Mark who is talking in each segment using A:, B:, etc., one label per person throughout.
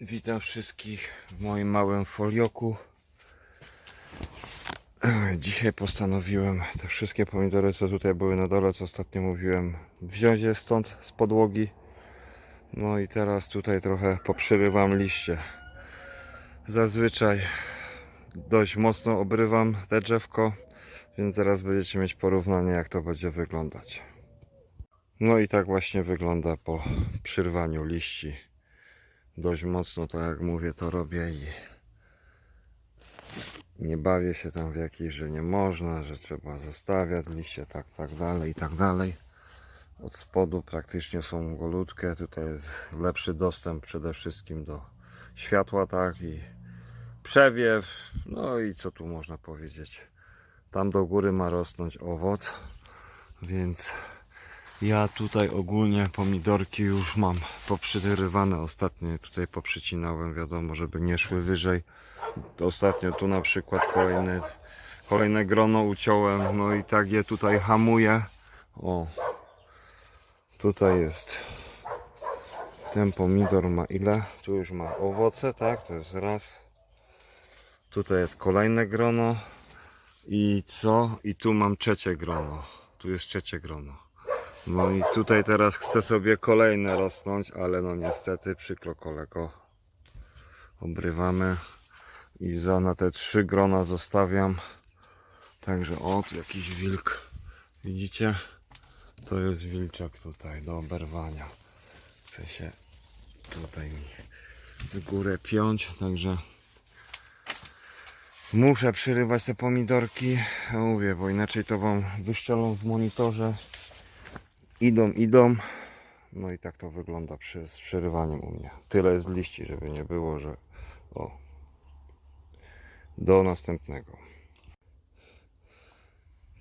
A: Witam wszystkich w moim małym folioku. Dzisiaj postanowiłem te wszystkie pomidory, co tutaj były na dole, co ostatnio mówiłem, wziąć je stąd, z podłogi. No i teraz tutaj trochę poprzerywam liście. Zazwyczaj dość mocno obrywam te drzewko, więc zaraz będziecie mieć porównanie, jak to będzie wyglądać. No i tak właśnie wygląda po przyrwaniu liści dość mocno, tak jak mówię, to robię i nie bawię się tam w jakiejś, że nie można, że trzeba zostawiać liście, tak, tak dalej i tak dalej. Od spodu praktycznie są golutkie, tutaj jest lepszy dostęp przede wszystkim do światła, tak, i przewiew, no i co tu można powiedzieć. Tam do góry ma rosnąć owoc, więc ja tutaj ogólnie pomidorki już mam poprzyrywane. Ostatnio tutaj poprzycinałem, wiadomo, żeby nie szły wyżej. Ostatnio tu na przykład kolejne, kolejne grono uciąłem, no i tak je tutaj hamuję. O, tutaj jest ten pomidor ma ile? Tu już ma owoce, tak? To jest raz. Tutaj jest kolejne grono. I co? I tu mam trzecie grono. Tu jest trzecie grono. No i tutaj teraz chcę sobie kolejne rosnąć, ale no niestety przykro kolego. Obrywamy i za na te trzy grona zostawiam. Także o, tu jakiś wilk. Widzicie? To jest wilczek tutaj do oberwania. Chce się tutaj mi w górę piąć, także muszę przerywać te pomidorki. Mówię, bo inaczej to wam wyszczelą w monitorze idą, idą. No i tak to wygląda przy, z przerywaniem u mnie. Tyle jest liści, żeby nie było, że o. Do następnego.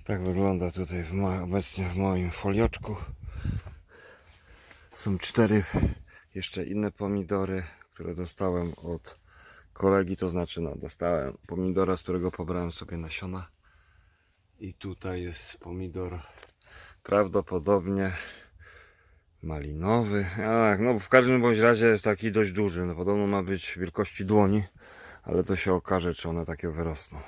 A: Tak wygląda tutaj w obecnie w moim folioczku. Są cztery jeszcze inne pomidory, które dostałem od kolegi, to znaczy no, dostałem pomidora, z którego pobrałem sobie nasiona. I tutaj jest pomidor prawdopodobnie malinowy. Tak, no w każdym bądź razie jest taki dość duży. No podobno ma być wielkości dłoni, ale to się okaże, czy one takie wyrosną.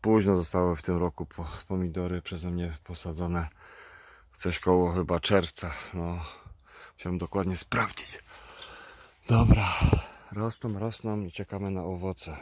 A: Późno zostały w tym roku po, pomidory przeze mnie posadzone. Coś koło chyba czerwca. No, musiałem dokładnie sprawdzić. Dobra, rosną, rosną i czekamy na owoce.